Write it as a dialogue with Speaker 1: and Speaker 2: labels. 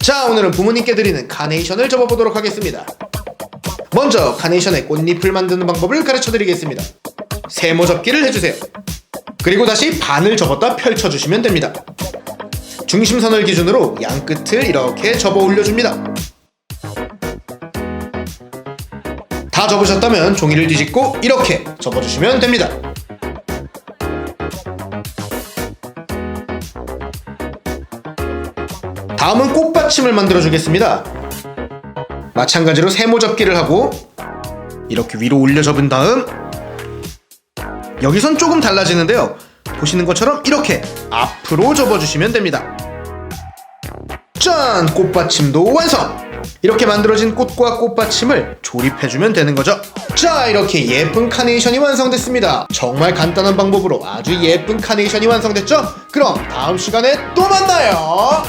Speaker 1: 자, 오늘은 부모님께 드리는 카네이션을 접어보도록 하겠습니다. 먼저 카네이션의 꽃잎을 만드는 방법을 가르쳐 드리겠습니다. 세모 접기를 해주세요. 그리고 다시 반을 접었다 펼쳐주시면 됩니다. 중심선을 기준으로 양 끝을 이렇게 접어 올려줍니다. 다 접으셨다면 종이를 뒤집고 이렇게 접어주시면 됩니다. 다음은 꽃받침을 만들어 주겠습니다. 마찬가지로 세모 접기를 하고 이렇게 위로 올려 접은 다음 여기선 조금 달라지는데요. 보시는 것처럼 이렇게 앞으로 접어주시면 됩니다. 짠! 꽃받침도 완성! 이렇게 만들어진 꽃과 꽃받침을 조립해주면 되는 거죠. 자, 이렇게 예쁜 카네이션이 완성됐습니다. 정말 간단한 방법으로 아주 예쁜 카네이션이 완성됐죠? 그럼 다음 시간에 또 만나요!